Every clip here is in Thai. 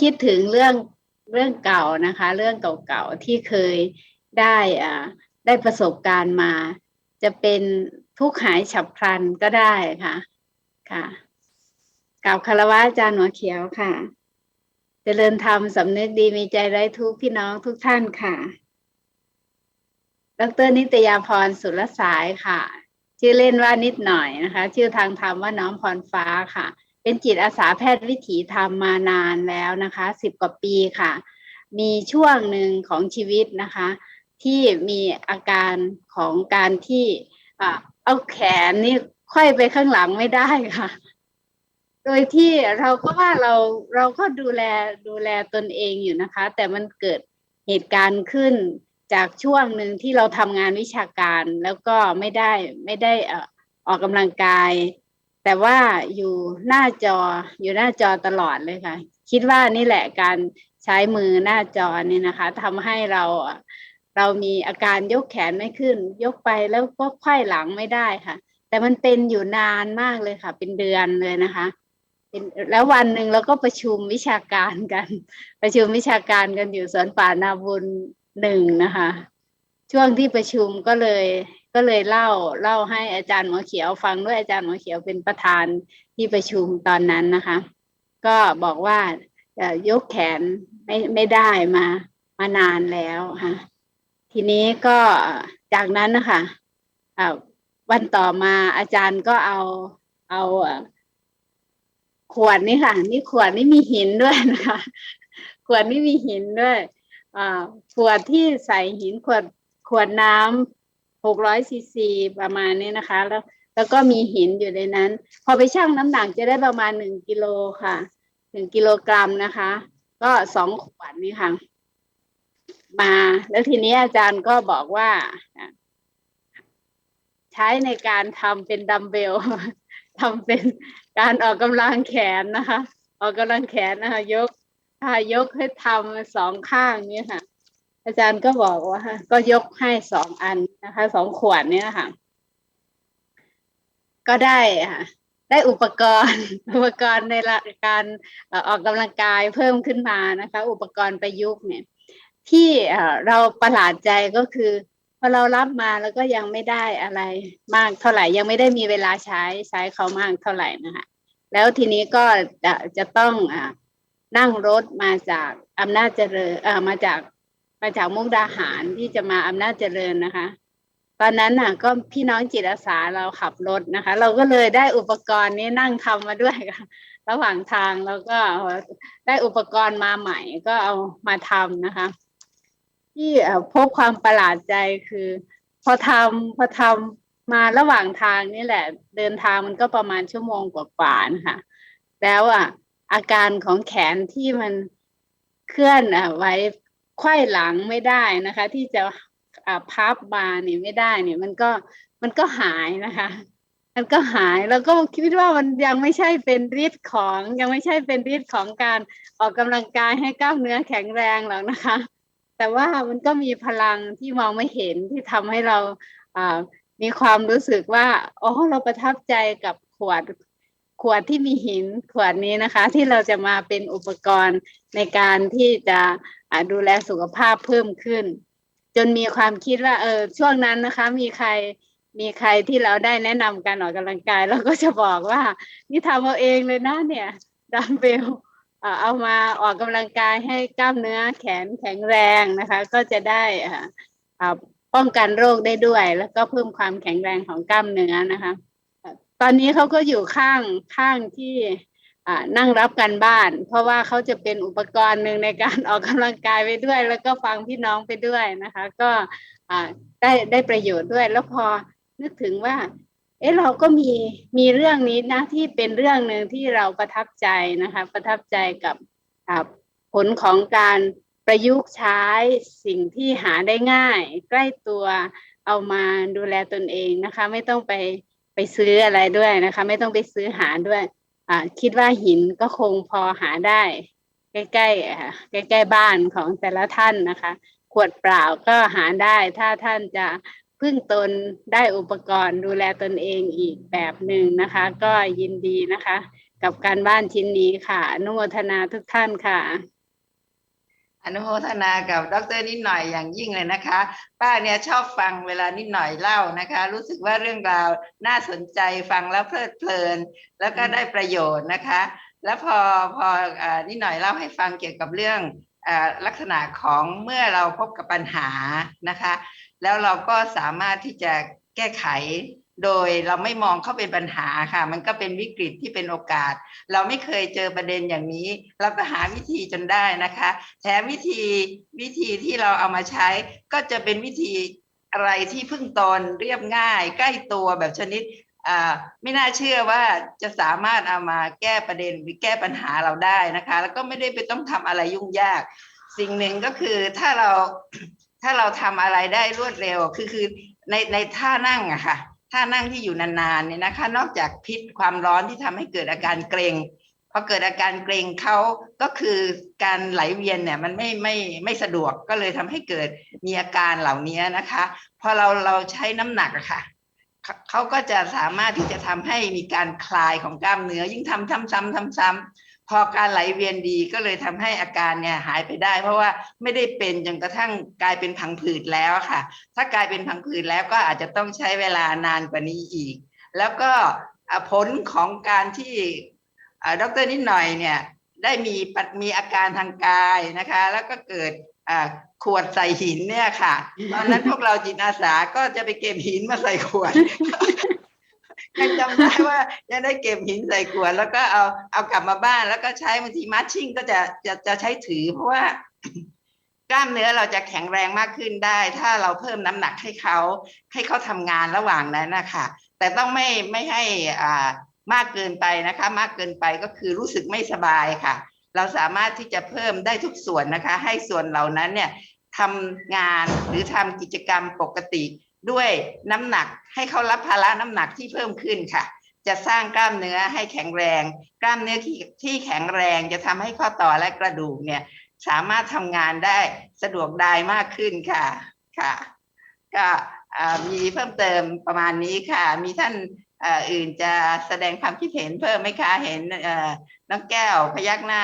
คิดถึงเรื่องเรื่องเก่านะคะ เรื่องเก่าๆที่เคยได้อ่าได้ประสบการณ์มา จะเป็นทุกข์หายฉับพลันก็ได้ค่ะ ค่ะกล่าวคารวะอาจารย์หัวเขียวค่ะเจริญธรรมสำนึกดีมีใจไร้ทุกพี่น้องทุกท่านค่ะ ดรนิตยาพรสุรสายค่ะ ชื่อเล่นว่านิดหน่อยนะคะ ชื่อทางธรรมว่าน้องพรฟ้าค่ะ เป็นจิตอาสาแพทย์วิถีธรรมมานานแล้วนะคะสิบกว่าปีค่ะ มีช่วงหนึ่งของชีวิตนะคะ ที่มีอาการของการที่อ่าเอาแขนนี่ควยไปข้างหลังไม่ได้ค่ะ โดยที่เราก็ว่าเราเราก็ดูแลดูแลตนเองอยู่นะคะ แต่มันเกิดเหตุการณ์ขึ้นจากช่วงหนึ่งที่เราทำงานวิชาการแล้วก็ไม่ได้ไม่ได้ออกกำลังกาย แต่ว่าอยู่หน้าจออยู่หน้าจอตลอดเลยค่ะ คิดว่านี่แหละการใช้มือหน้าจอนี่นะคะทำให้เราเรามีอาการยกแขนไม่ขึ้น ยกไปแล้วก็ไขว้หลังไม่ได้ค่ะ แต่มันเป็นอยู่นานมากเลยค่ะ เป็นเดือนเลยนะคะเป็นแล้ววันหนึ่งเราก็ประชุมวิชาการกัน ประชุมวิชาการกันอยู่สวนป่านาบุญหนึ่งนะคะ ช่วงที่ประชุมก็เลย ก็เลยเล่าเล่าให้อาจารย์หมอเขียวฟังด้วยอาจารย์หมอเขียวเป็นประธานที่ประชุมตอนนั้นนะคะ ก็บอกว่ายกแขนไม่ไม่ได้มามานานแล้วค่ะ ทีนี้ก็จากนั้นนะคะวันต่อมาอาจารย์ก็เอาเอาขวดนี่ค่ะ นี่ขวดนี่มีหินด้วยนะคะ ขวดนี่มีหินด้วยขวดที่ใส่หินขวดขวดน้ำ หกร้อยซีซีประมาณนี้นะคะ แล้วแล้วก็มีหินอยู่ในนั้น พอไปชั่งน้ำหนักจะได้ประมาณหนึ่งกิโลค่ะหนึ่งกิโลกรัมนะคะ ก็สองขวดนี่ค่ะ มา แล้วทีนี้อาจารย์ก็บอกว่า ใช้ในการทำเป็นดัมเบลทำเป็นการออกกำลังแขนนะคะ ออกกำลังแขนนะคะ ยกถ้ายกให้ทำสองข้างนี้ค่ะ อาจารย์ก็บอกว่าก็ยกให้สองอันนะคะสองขวดเนี้ค่ะก็ได้ค่ะ ได้อุปกรณ์ อุปกรณ์ในลการออกกำลังกายเพิ่มขึ้นมานะคะ อุปกรณ์ประยุกต์เนี่ย ที่เราประหลาดใจก็คือพอเรารับมาแล้วก็ยังไม่ได้อะไรมากเท่าไหร่ยังไม่ได้มีเวลาใช้ใช้เขามากเท่าไหร่นะคะแล้วทีนี้ก็จะจะต้องอนั่งรถมาจากอำนาจเจริญมาจาก มาจากมุกดาหารที่จะมาอำนาจเจริญนะคะ ตอนนั้นน่ะ ก็พี่น้องจิตอาสาเราขับรถนะคะ เราก็เลยได้อุปกรณ์นี้นั่งทำมาด้วยค่ะระหว่างทางแล้วก็ได้อุปกรณ์มาใหม่ก็เอามาทำนะคะ ที่พบความประหลาดใจคือ พอทำพอทำมาระหว่างทางนี่แหละ เดินทางมันก็ประมาณชั่วโมงกว่าๆนะคะแล้วอะอาการของแขนที่มันเคลื่อนอะไว้ ไขว้หลังไม่ได้นะคะ ที่จะพับมาร์เนี่ยไม่ได้เนี่ยมันก็มันก็หายนะคะ มันก็หายแล้วก็คิดว่ามันยังไม่ใช่เป็นฤทธิ์ของยังไม่ใช่เป็นฤทธิ์ของการออกกำลังกายให้กล้ามเนื้อแข็งแรงหรอกนะคะ แต่ว่ามันก็มีพลังที่มองไม่เห็นที่ทำให้เรามีความรู้สึกว่าอ๋อเราประทับใจกับขวด ขวดที่มีหินขวดนี้นะคะ ที่เราจะมาเป็นอุปกรณ์ในการที่จะดูแลสุขภาพเพิ่มขึ้น จนมีความคิดว่าเออช่วงนั้นนะคะ มีใครมีใครที่เราได้แนะนำการออกกำลังกายเราก็จะบอกว่า นี่ทำเอาเองเลยนะเนี่ยดัมเบลเอามาออกกำลังกายให้กล้ามเนื้อแขนแข็งแรงนะคะ ก็จะได้อ่าอ่าป้องกันโรคได้ด้วย แล้วก็เพิ่มความแข็งแรงของกล้ามเนื้อนะคะ ตอนนี้เขาก็อยู่ข้างข้างที่นั่งรับการบ้าน เพราะว่าเขาจะเป็นอุปกรณ์หนึ่งในการออกกำลังกายไปด้วย แล้วก็ฟังพี่น้องไปด้วยนะคะ ก็ได้ได้ประโยชน์ด้วย แล้วพอนึกถึงว่า เอ๊ะเราก็มีมีเรื่องนี้นะที่เป็นเรื่องหนึ่งที่เราประทับใจนะคะ ประทับใจกับผลของการประยุกต์ใช้สิ่งที่หาได้ง่าย ใกล้ตัวเอามาดูแลตนเองนะคะ ไม่ต้องไป ไปซื้ออะไรด้วยนะคะ ไม่ต้องไปซื้อหาด้วย อ่า คิดว่าหินก็คงพอหาได้ ใกล้ๆอ่าใกล้ๆบ้านของแต่ละท่านนะคะ ขวดเปล่าก็หาได้ ถ้าท่านจะพึ่งตนได้อุปกรณ์ดูแลตนเองอีกแบบหนึ่งนะคะ ก็ยินดีนะคะ กับการบ้านชิ้นนี้ค่ะ อนุโมทนาทุกท่านค่ะ อนุโมทนากับดรนิดหน่อยอย่างยิ่งเลยนะคะ ป้าเนี่ยชอบฟังเวลานิดหน่อยเล่านะคะ รู้สึกว่าเรื่องราวน่าสนใจฟังแล้วเพลิดเพลิน แล้วก็ได้ประโยชน์นะคะ แล้วพอพออ่านิดหน่อยเล่าให้ฟังเกี่ยวกับเรื่องอลักษณะของเมื่อเราพบกับปัญหานะคะ แล้วเราก็สามารถที่จะแก้ไข โดยเราไม่มองเข้าเป็นปัญหาค่ะ มันก็เป็นวิกฤตที่เป็นโอกาส เราไม่เคยเจอประเด็นอย่างนี้ เราก็หาวิธีจนได้นะคะแถมวิธีวิธีที่เราเอามาใช้ก็จะเป็นวิธีอะไรที่พึ่งตนเรียบง่าย ใกล้ตัวแบบชนิดไม่น่าเชื่อว่าจะสามารถเอามาแก้ประเด็นหรือแก้ปัญหาเราได้นะคะ แล้วก็ไม่ได้ไปต้องทำอะไรยุ่งยาก สิ่งหนึ่งก็คือถ้าเราถ้าเราทำอะไรได้รวดเร็ว คือคือในในท่านั่งอะค่ะ ท่านั่งที่อยู่นานๆเนี่ยนะคะ นอกจากพิษความร้อนที่ทำให้เกิดอาการเกรงพอเกิดอาการเกรงเขาก็คือการไหลเวียนเนี่ยมันไม่ไม่ไม่สะดวกก็เลยทำให้เกิดมีอาการเหล่านี้นะคะพอเราเราใช้น้ำหนักอะค่ะเขาก็จะสามารถที่จะทำให้มีการคลายของกล้ามเนื้อยิ่งทำซ้ำๆซ้ำๆ พอการไหลเวียนดีก็เลยทำให้อาการเนี่ยหายไปได้ เพราะว่าไม่ได้เป็นจนกระทั่งกลายเป็นพังผืดแล้วค่ะ ถ้ากลายเป็นพังผืดแล้วก็อาจจะต้องใช้เวลานานกว่านี้อีก แล้วก็ผลของการที่อ่าดรนิดหน่อยเนี่ยได้มีปัดมีอาการทางกายนะคะ แล้วก็เกิดขวดใส่หินเนี่ยค่ะ ตอนนั้นพวกเราจิตอาสาก็จะไปเก็บหินมาใส่ขวด ยังจำได้ว่ายังได้เก็บหินใส่ขวดแล้วก็เอาเอากลับมาบ้าน แล้วก็ใช้บางทีมัชชิ่งก็จะจะจะใช้ถือ เพราะว่ากล้ามเนื้อเราจะแข็งแรงมากขึ้นได้ ถ้าเราเพิ่มน้ำหนักให้เขาให้เขาทำงานระหว่างนั้นนะคะแต่ต้องไม่ไม่ให้อ่ามากเกินไปนะคะ มากเกินไปก็คือรู้สึกไม่สบายค่ะ เราสามารถที่จะเพิ่มได้ทุกส่วนนะคะ ให้ส่วนเหล่านั้นเนี่ยทำงานหรือทำกิจกรรมปกติ ด้วยน้ำหนักให้เขารับภาระน้ำหนักที่เพิ่มขึ้นค่ะ จะสร้างกล้ามเนื้อให้แข็งแรง กล้ามเนื้อที่ที่แข็งแรงจะทำให้ข้อต่อและกระดูกเนี่ยสามารถทำงานได้สะดวกได้มากขึ้นค่ะค่ะ ก็มีเพิ่มเติมประมาณนี้ค่ะ มีท่านอื่นจะแสดงความคิดเห็นเพิ่มไหมคะ เห็นน้องแก้วพยักหน้า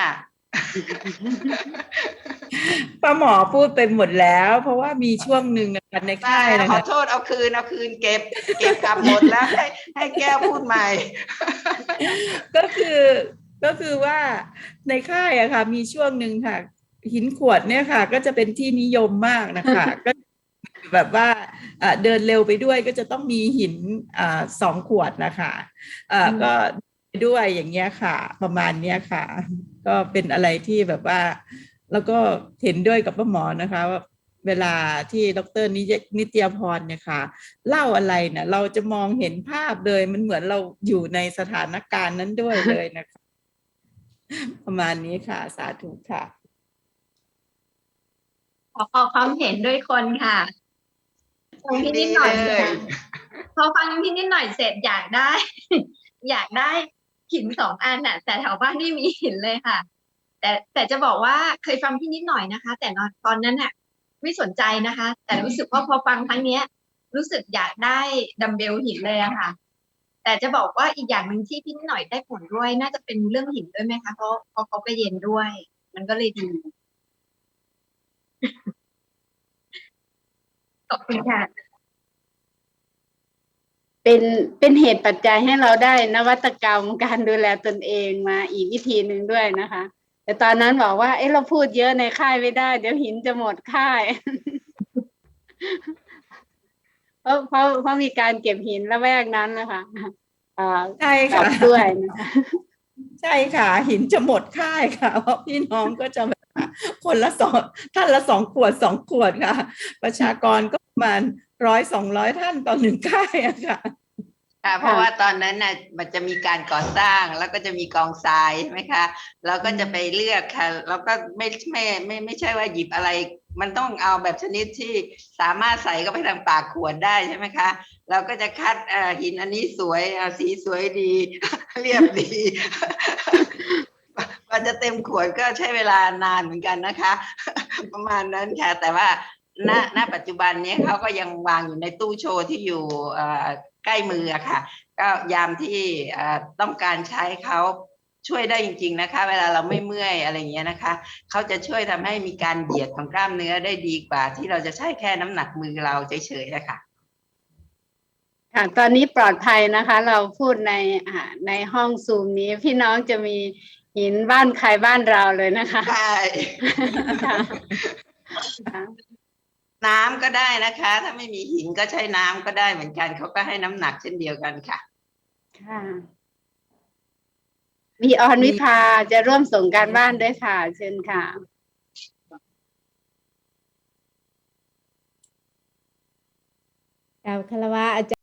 ป้าหมอพูดไปหมดแล้ว เพราะว่ามีช่วงหนึ่งนะคะในได้ค่ายนะขอคะโทษเอาคืนเอาคืนเก็บ เก็บกลับหมดแล้วให้ให้แก้วพูดใหม่ ก็คือก็คือว่าในค่ายอะค่ะ มีช่วงหนึ่งค่ะ หินขวดเนี่ยค่ะ ก็จะเป็นที่นิยมมากนะคะก็แบบว่าอ่าเดินเร็วไปด้วยก็จะต้องมีหินอ่าสองขวดนะคะอ่าก็ด้วยอย่างเงี้ยค่ะ ประมาณเนี้ยค่ะ ก็เป็นอะไรที่แบบว่า แล้วก็เห็นด้วยกับป้าหมอนะคะว่าเวลาที่ดรนิยนิตยพรเนี่ยค่ะเล่าอะไรเนี่ยเราจะมองเห็นภาพเลยมันเหมือนเราอยู่ในสถานการณ์นั้นด้วยเลยนะคะ ประมาณนี้ค่ะ สาธุค่ะ ขอขอความเห็นด้วยคนค่ะฟังพี่นิดหน่อยดีเลยพอฟังพี่นิดหน่อยเสร็จอยากได้ อยากได้หินสองอันน่ะ แต่แถวบ้านไม่มีหินเลยค่ะ แต่แต่จะบอกว่าเคยฟังพี่นิดหน่อยนะคะ แต่ตอนตอนนั้นน่ะไม่สนใจนะคะ แต่รู้สึกว่าพอฟังครั้งเนี้ย รู้สึกอยากได้ดัมเบลหินเลยอะค่ะ แต่จะบอกว่าอีกอย่างหนึ่งที่พี่นิดหน่อยได้ผลด้วย น่าจะเป็นเรื่องหินด้วยไหมคะเพราะเพราะเขาก็เย็นด้วย มันก็เลยดีขอบคุณค่ะเป็นเป็นเหตุปัจจัยให้เราได้นวัตกรรมการดูแลตนเองมาอีกวิธีหนึ่งด้วยนะคะ แต่ตอนนั้นบอกว่า เอ้เราพูดเยอะในค่ายไม่ได้ เดี๋ยวหินจะหมดค่ายเพราะเพราะเพราะมีการเก็บหินละแวกนั้นนะคะอ่าใช่กลัค่ะบด้วยนะคะใช่ค่ะ หินจะหมดค่ายค่ะ เพราะพี่น้องก็จะแบบว่าคนละสองท่านละสองขวดสองขวดค่ะ ประชากรก็ประมาณร้อยสองร้อยท่านต่อหนึ่งค่ายอะค่ะ ค่ะเพราะว่าตอนนั้นน่ะมันจะมีการก่อสร้างแล้วก็จะมีกองทรายใช่ไหมคะเราก็จะไปเลือกค่ะเราก็ไม่ไม่ไม่ไม่ใช่ว่าหยิบอะไร มันต้องเอาแบบชนิดที่สามารถใส่เข้าไปทางปากขวดได้ใช่ไหมคะเราก็จะคัดเอ่อหินอันนี้สวยเอ่อสีสวยดี เรียบดีกว่าจะเต็มขวดก็ใช้เวลานานเหมือนกันนะคะ ประมาณนั้นค่ะแต่ว่าณณปัจจุบันเนี้ยเขาก็ยังวางอยู่ในตู้โชว์ที่อยู่เอ่อ ใกล้มืออะค่ะ ก็ยามที่เอ่อต้องการใช้เขาช่วยได้จริง ๆนะคะ เวลาเราไม่เมื่อยอะไรอย่างเงี้ยนะคะเขาจะช่วยทำให้มีการเหยียดของกล้ามเนื้อได้ดีกว่า ที่เราจะใช้แค่น้ำหนักมือเราเฉยๆนะคะค่ะตอนนี้ปลอดภัยนะคะ เราพูดในอ่าในห้องซูมนี้พี่น้องจะมีหินบ้านใครบ้านเราเลยนะคะใช่ค่ะค่ะ น้ำก็ได้นะคะ ถ้าไม่มีหินก็ใช้น้ำก็ได้เหมือนกันเขาก็ให้น้ำหนักเช่นเดียวกันค่ะ ค่ะ มีออนวิภาจะร่วมส่งการบ้านด้วยค่ะ เชิญค่ะ กล่าวคารวะอาจารย์